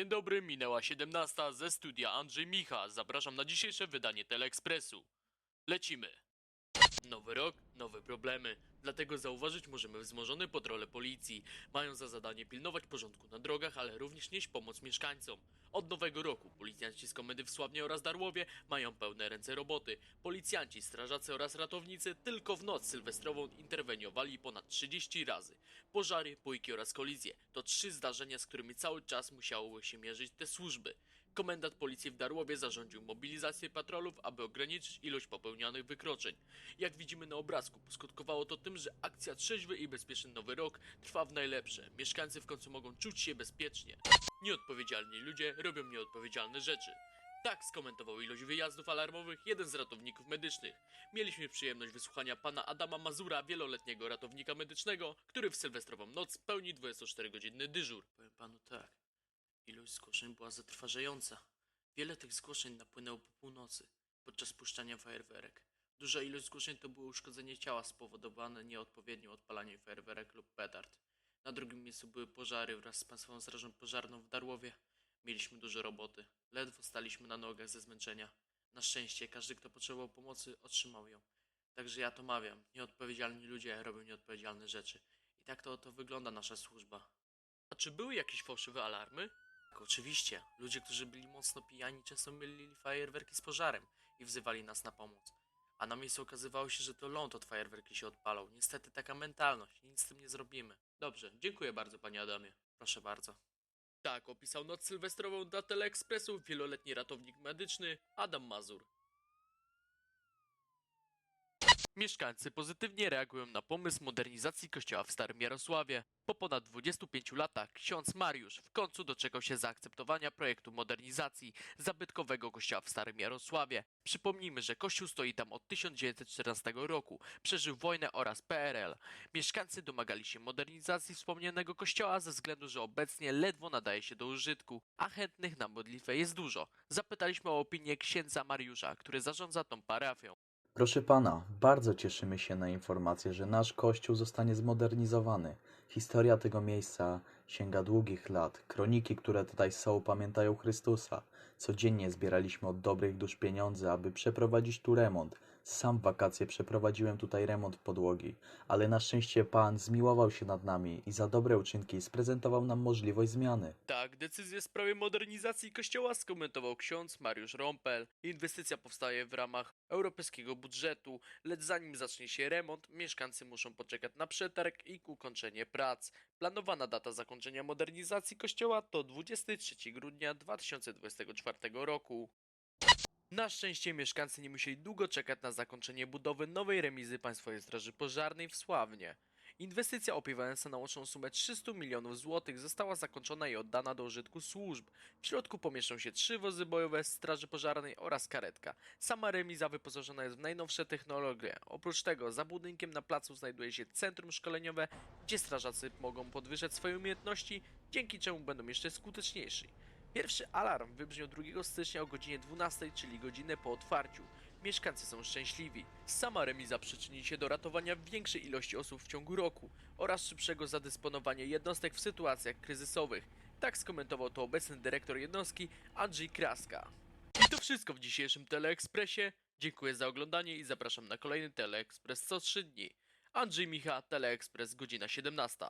Dzień dobry, minęła 17 ze studia Andrzej Micha. Zapraszam na dzisiejsze wydanie Teleekspresu. Lecimy. Nowy rok, nowe problemy. Dlatego zauważyć możemy wzmożone patrole policji. Mają za zadanie pilnować porządku na drogach, ale również nieść pomoc mieszkańcom. Od nowego roku policjanci z komendy w Sławnie oraz Darłowie mają pełne ręce roboty. Policjanci, strażacy oraz ratownicy tylko w noc sylwestrową interweniowali ponad 30 razy. Pożary, pójki oraz kolizje to trzy zdarzenia, z którymi cały czas musiały się mierzyć te służby. Komendant policji w Darłowie zarządził mobilizację patrolów, aby ograniczyć ilość popełnianych wykroczeń. Jak widzimy na obrazku, poskutkowało to tym, że akcja Trzeźwy i Bezpieczny Nowy Rok trwa w najlepsze. Mieszkańcy w końcu mogą czuć się bezpiecznie. Nieodpowiedzialni ludzie robią nieodpowiedzialne rzeczy. Tak skomentował ilość wyjazdów alarmowych jeden z ratowników medycznych. Mieliśmy przyjemność wysłuchania pana Adama Mazura, wieloletniego ratownika medycznego, który w sylwestrową noc pełni 24-godzinny dyżur. Powiem panu tak, ilość zgłoszeń była zatrważająca. Wiele tych zgłoszeń napłynęło po północy, podczas puszczania fajerwerek. Duża ilość zgłoszeń to było uszkodzenie ciała spowodowane nieodpowiednim odpalaniem fajerwerek lub petard. Na drugim miejscu były pożary wraz z Państwową Strażą Pożarną w Darłowie. Mieliśmy dużo roboty. Ledwo staliśmy na nogach ze zmęczenia. Na szczęście każdy, kto potrzebował pomocy, otrzymał ją. Także ja to mawiam. Nieodpowiedzialni ludzie robią nieodpowiedzialne rzeczy. I tak to oto wygląda nasza służba. A czy były jakieś fałszywe alarmy? Tak, oczywiście. Ludzie, którzy byli mocno pijani, często mylili fajerwerki z pożarem i wzywali nas na pomoc. A na miejscu okazywało się, że to ląd od fajerwerki się odpalał. Niestety taka mentalność. Nic z tym nie zrobimy. Dobrze, dziękuję bardzo, panie Adamie. Proszę bardzo. Tak, opisał noc sylwestrową dla Teleekspresu wieloletni ratownik medyczny Adam Mazur. Mieszkańcy pozytywnie reagują na pomysł modernizacji kościoła w Starym Jarosławie. Po ponad 25 latach ksiądz Mariusz w końcu doczekał się zaakceptowania projektu modernizacji zabytkowego kościoła w Starym Jarosławie. Przypomnijmy, że kościół stoi tam od 1914 roku, przeżył wojnę oraz PRL. Mieszkańcy domagali się modernizacji wspomnianego kościoła ze względu, że obecnie ledwo nadaje się do użytku, a chętnych na modlitwę jest dużo. Zapytaliśmy o opinię księdza Mariusza, który zarządza tą parafią. Proszę pana, bardzo cieszymy się na informację, że nasz kościół zostanie zmodernizowany. Historia tego miejsca sięga długich lat. Kroniki, które tutaj są, pamiętają Chrystusa. Codziennie zbieraliśmy od dobrych dusz pieniądze, aby przeprowadzić tu remont. Sam wakacje przeprowadziłem tutaj remont podłogi, ale na szczęście Pan zmiłował się nad nami i za dobre uczynki sprezentował nam możliwość zmiany. Tak, decyzję w sprawie modernizacji kościoła skomentował ksiądz Mariusz Rompel. Inwestycja powstaje w ramach europejskiego budżetu, lecz zanim zacznie się remont, mieszkańcy muszą poczekać na przetarg i ukończenie prac. Planowana data zakończenia modernizacji kościoła to 23 grudnia 2024 roku. Na szczęście mieszkańcy nie musieli długo czekać na zakończenie budowy nowej remizy Państwowej Straży Pożarnej w Sławnie. Inwestycja opiewająca na łączną sumę 300 milionów złotych została zakończona i oddana do użytku służb. W środku pomieszczą się trzy wozy bojowe Straży Pożarnej oraz karetka. Sama remiza wyposażona jest w najnowsze technologie. Oprócz tego za budynkiem na placu znajduje się centrum szkoleniowe, gdzie strażacy mogą podwyższać swoje umiejętności, dzięki czemu będą jeszcze skuteczniejsi. Pierwszy alarm wybrzmiał 2 stycznia o godzinie 12, czyli godzinę po otwarciu. Mieszkańcy są szczęśliwi. Sama remiza przyczyni się do ratowania większej ilości osób w ciągu roku oraz szybszego zadysponowania jednostek w sytuacjach kryzysowych. Tak skomentował to obecny dyrektor jednostki Andrzej Kraska. I to wszystko w dzisiejszym Teleekspresie. Dziękuję za oglądanie i zapraszam na kolejny Teleekspres co 3 dni. Andrzej Micha, Teleekspres, godzina 17.